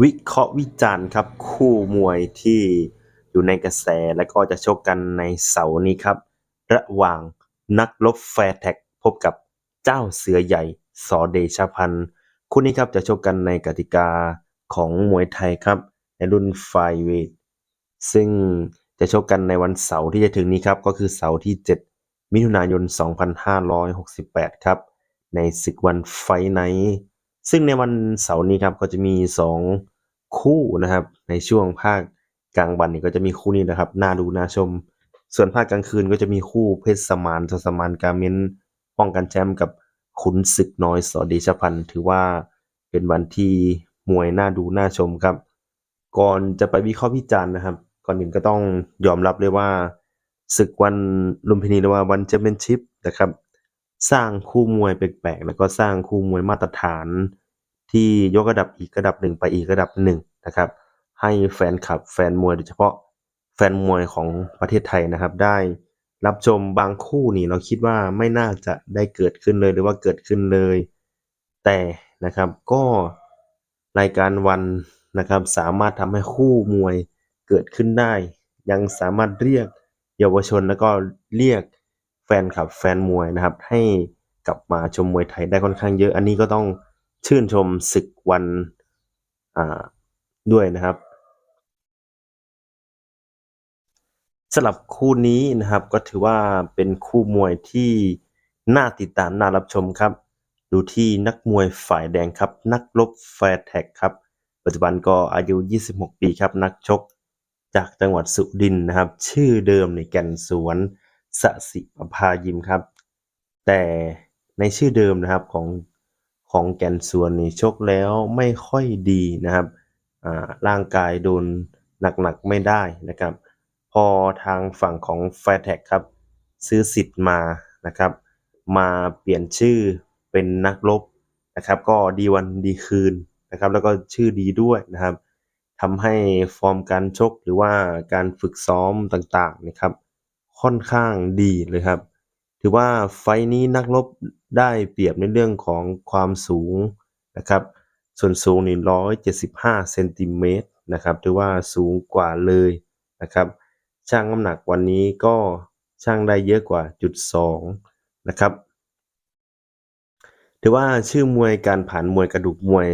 วิเคราะห์วิจารณ์ครับ คู่มวยที่อยู่ในกระแสและก็จะชกกันในเสาร์นี้ครับ ระหว่างนักรบแฟร์แท็กพบกับเจ้าเสือใหญ่สอเดชพันธ์คู่นี้ครับจะชกกันในกติกาของมวยไทยครับ ในรุ่นไฟเวทซึ่งจะชกกันในวันเสาร์ที่จะถึงนี้ครับ ก็คือเสาร์ที่ 7 มิถุนายน 2568 ครับ ในศึกวันไฟไนท์ ซึ่งในวันเสาร์นี้ครับก็จะมี 2 คู่นะครับ ในช่วงภาคกลางวันนี่ก็จะมีคู่นี้นะครับน่าดูน่าชม ส่วนภาคกลางคืนก็จะมีคู่เพชรสมานสสมานกาเมนป้องกันแชมป์กับขุนศึกน้อยสอเดชพันธ์ถือว่าเป็นวันที่มวยน่าดูน่าชมครับ ก่อนจะไปวิเคราะห์วิจารณ์นะครับ ก่อนอื่นก็ต้องยอมรับเลยว่าศึกวันลุมพินีหรือว่าวันแชมเปี้ยนชิพนะครับ สร้างคู่มวยแปลกๆ แล้วก็สร้างคู่มวยมาตรฐาน ที่ยกระดับอีกระดับหนึ่งไปอีกระดับหนึ่งนะครับ ให้แฟนคลับแฟนมวยโดยเฉพาะแฟนมวยของประเทศไทยนะครับ ได้รับชมบางคู่นี่เราคิดว่าไม่น่าจะได้เกิดขึ้นเลยหรือว่าเกิดขึ้นเลย แต่นะครับก็รายการวันนะครับสามารถทำให้คู่มวยเกิดขึ้นได้ ยังสามารถเรียกเยาวชนแล้วก็เรียก ฟนคลับแฟนมวยนะครับ ให้กลับมาชมมวยไทยได้ค่อนข้างเยอะ อันนี้ก็ต้องชื่นชมศึกวันอ่าด้วยนะครับสำหรับคู่นี้นะครับก็ถือว่าเป็นคู่มวยที่น่าติดตามน่ารับชมครับ ดูที่นักมวยฝ่ายแดงครับ นักรบแฟร์แท็กครับ ปัจจุบันก็อายุ 26 ปีครับ นักชกจากจังหวัดสุรินทร์นะครับ ชื่อเดิมในแก่นสวน สสิประภายิมครับ แต่ในชื่อเดิมนะครับของของแกนส่วนนี่ชกแล้วไม่ค่อยดีนะครับร่างกายโดนหนักๆไม่ได้นะครับ พอทางฝั่งของ f a i r t a g ครับ ซื้อสิทธิ์มานะครับ มาเปลี่ยนชื่อเป็นนักรบนะครับ ก็ดีวันดีคืนนะครับ แล้วก็ชื่อดีด้วยนะครับทำให้ฟอร์มการชกหรือว่าการฝึกซ้อมต่างๆนะครับ ค่อนข้างดีเลยครับ ถือว่าไฟนี้นักรบได้เปรียบในเรื่องของความสูงนะครับ ส่วนสูงนี่175เซนติเมตรนะครับ ถือว่าสูงกว่าเลยนะครับช่างน้ำหนักวันนี้ก็ช่างได้เยอะกว่าจุดสองนะครับถือว่าชื่อมวยการผ่านมวยกระดูกมวย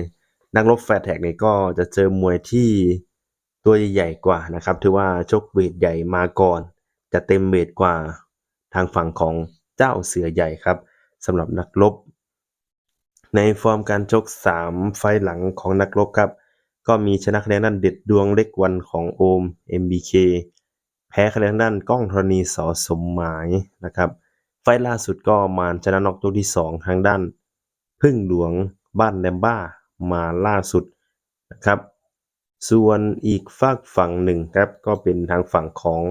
นักรบแฟร์แท็กเนี่ยก็จะเจอมวยที่ตัวใหญ่กว่านะครับ ถือว่าชกเวทใหญ่มาก่อน จะเต็มเวทกว่าทางฝั่งของเจ้าเสือใหญ่ครับสำหรับนักรบ ในฟอร์มการชก 3 ไฟหลังของนักรบครับ ก็มีชนะคะแนนด้านเด็ดดวงเล็กวันของโอม MBK แพ้คะแนนด้านก้องธรณีสอสมหมายนะครับไฟล่าสุดก็มานชนะน็อกตัวที่ 2 ทางด้าน พึ่งหลวงบ้านแลมบ้ามาล่าสุดนะครับ ส่วนอีกฝากฝั่งหนึ่งครับก็เป็นทางฝั่งของ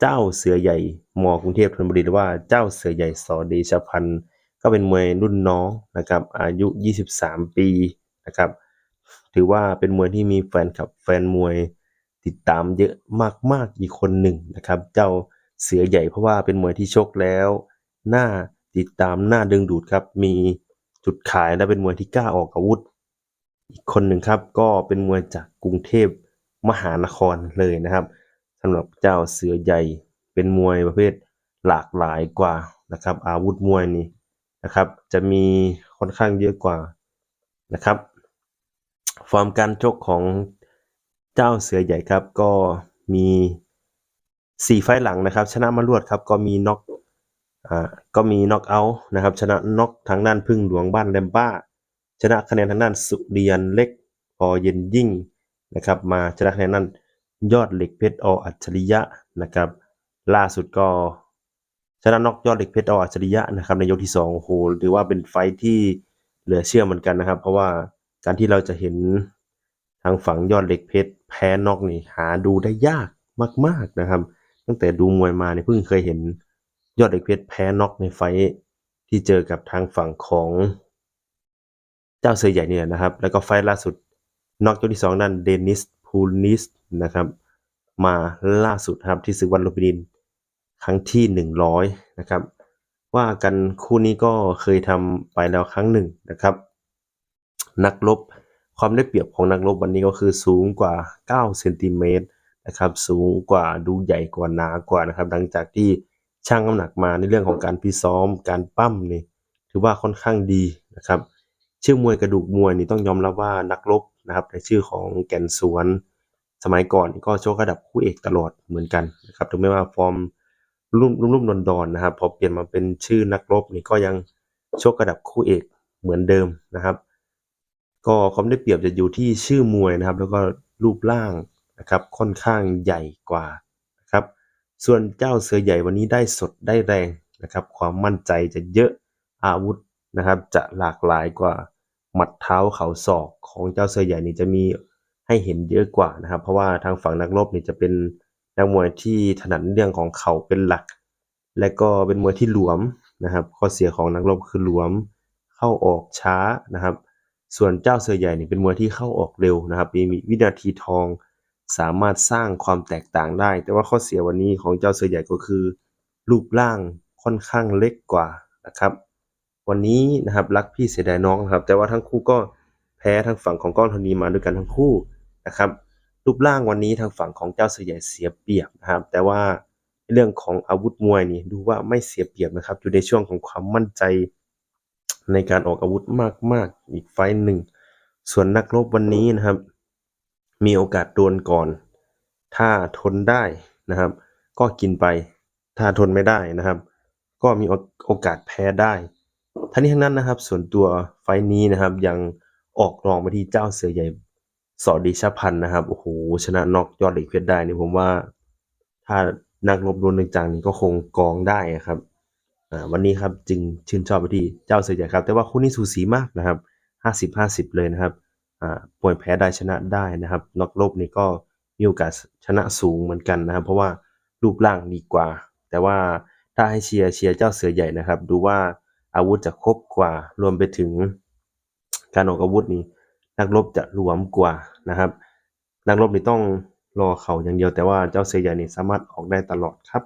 เจ้าเสือใหญ่มกรุงเทพธนบุรีหรือว่าเจ้าเสือใหญ่สอเดชพันธ์ก็เป็นมวยรุ่นน้องนะครับอายุ 23 ปีนะครับถือว่าเป็นมวยที่มีแฟนคลับแฟนมวยติดตามเยอะมากๆอีกคนหนึ่งนะครับ เจ้าเสือใหญ่เพราะว่าเป็นมวยที่ชกแล้วหน่าติดตามหน่าดึงดูดครับ มีจุดขายและเป็นมวยที่กล้าออกอาวุธ อีกคนหนึ่งครับก็เป็นมวยจากกรุงเทพมหานครเลยนะครับ สำหรับเจ้าเสือใหญ่เป็นมวยประเภทหลากหลายกว่านะครับ อาวุธมวยนี่นะครับ จะมีค่อนข้างเยอะกว่านะครับ ฟอร์มการชกของเจ้าเสือใหญ่ครับก็มีสี่ไฟหลังนะครับ ชนะมารวดครับก็มีน็อกอ่าก็มีน็อกเอาท์นะครับ ชนะน็อกทางด้านพึ่งหลวงบ้านแลมบ้า ชนะคะแนนทางด้านสุเรียนเล็กพอเย็นยิ่งนะครับ มาชนะคะแนนนั้น ยอดเหล็กเพชรออัจฉริยะนะครับ ล่าสุดก็ชนะน็อกยอดเหล็กเพชรออัจฉริยะนะครับในยกที่สองโอ้โหถือว่าเป็นไฟที่เหลือเชื่อเหมือนกันนะครับ เพราะว่าการที่เราจะเห็นทางฝั่งยอดเหล็กเพชรแพ้น็อกนี่หาดูได้ยากมาก ๆนะครับ ตั้งแต่ดูมวยมาเนี่ยเพิ่งเคยเห็นยอดเหล็กเพชรแพ้น็อกในไฟที่เจอกับทางฝั่งของเจ้าเสือใหญ่เนี่ยนะครับ แล้วก็ไฟล่าสุดน็อกยกที่สองนั่นเดนิส พูลิสนะครับมาล่าสุดครับที่ศึกวันลุมพินีครั้งที่หนึ่งร้อยนะครับ ว่ากันคู่นี้ก็เคยทำไปแล้วครั้งหนึ่งนะครับ นักรบความได้เปรียบของนักรบวันนี้ก็คือสูงกว่า 9 เซนติเมตรนะครับ สูงกว่าดูใหญ่กว่าหนากว่านะครับ หลังจากที่ชั่งน้ำหนักมาในเรื่องของการพิซ้อม การปั้มนี่ถือว่าค่อนข้างดีนะครับ เชื่อมวยกระดูกมวยนี่ต้องยอมรับว่านักรบ นะครับในชื่อของแก่นสวน สมัยก่อนก็โชคระดับคู่เอกตลอดเหมือนกันนะครับถึงแม้ว่าฟอร์มรุ่มรุ่มรุ่มดอนดอนๆนะครับพอเปลี่ยนมาเป็นชื่อนักรบนี่ก็ยังโชคระดับคู่เอกเหมือนเดิมนะครับ ก็ความได้เปรียบจะอยู่ที่ชื่อมวยนะครับ แล้วก็รูปร่างนะครับค่อนข้างใหญ่กว่านะครับส่วนเจ้าเสือใหญ่วันนี้ได้สดได้แรงนะครับ ความมั่นใจจะเยอะอาวุธนะครับ จะหลากหลายกว่า หมัดเท้าเข่าศอกของเจ้าเสือใหญ่นี่จะมีให้เห็นเยอะกว่านะครับ เพราะว่าทางฝั่งนักรบนี่จะเป็นนักมวยที่ถนัดเรื่องของเข่าเป็นหลัก และก็เป็นมวยที่หลวมนะครับ ข้อเสียของนักรบคือหลวมเข้าออกช้านะครับ ส่วนเจ้าเสือใหญ่นี่เป็นมวยที่เข้าออกเร็วนะครับมีวินาทีทองสามารถสร้างความแตกต่างได้ แต่ว่าข้อเสียวันนี้ของเจ้าเสือใหญ่ก็คือ รูปร่างค่อนข้างเล็กกว่านะครับ วันนี้นะครับรักพี่เสียดายน้องนะครับ แต่ว่าทั้งคู่ก็แพ้ทางฝั่งของก้องธนีมาด้วยกันทั้งคู่นะครับรูปร่างวันนี้ทางฝั่งของเจ้าเสือใหญ่เสียเปรียบนะครับ แต่ว่าเรื่องของอาวุธมวยนี่ดูว่าไม่เสียเปรียบนะครับ อยู่ในช่วงของความมั่นใจในการออกอาวุธมากๆ อีกไฟหนึ่ง ส่วนนักรบวันนี้นะครับ มีโอกาสโดนก่อน ถ้าทนได้นะครับ ก็กินไป ถ้าทนไม่ได้นะครับ ก็มีโอกาสแพ้ได้ ทั้งนี้ทั้งนั้นนะครับ ส่วนตัวไฟนี้นะครับ ยังออกรองไปที่เจ้าเสือใหญ่สอดีชพันธ์นะครับโอ้โหชนะน็อกยอดเหล็กเพชรได้นี่ผมว่า ถ้านักรบโดนจังๆนี่ก็คงกองได้ครับวันนี้ครับจึงชื่นชอบไปที่เจ้าเสือใหญ่ครับ แต่ว่าคู่นี้สูสีมากนะครับห้าสิบห้าสิบเลยนะครับป่วยแพ้ได้ชนะได้นะครับนอกรบนี่ก็มีโอกาสชนะสูงเหมือนกันนะครับ เพราะว่ารูปร่างดีกว่า แต่ว่าถ้าให้เชียร์เชียร์เจ้าเสือใหญ่นะครับ ดูว่า อาวุธจะครบกว่า รวมไปถึงการออกอาวุธนี้ นักรบจะหลวมกว่านะครับ นักรบนี่ต้องรอเขาอย่างเดียวแต่ว่าเจ้าเสือใหญ่นี่สามารถออกได้ตลอดครับ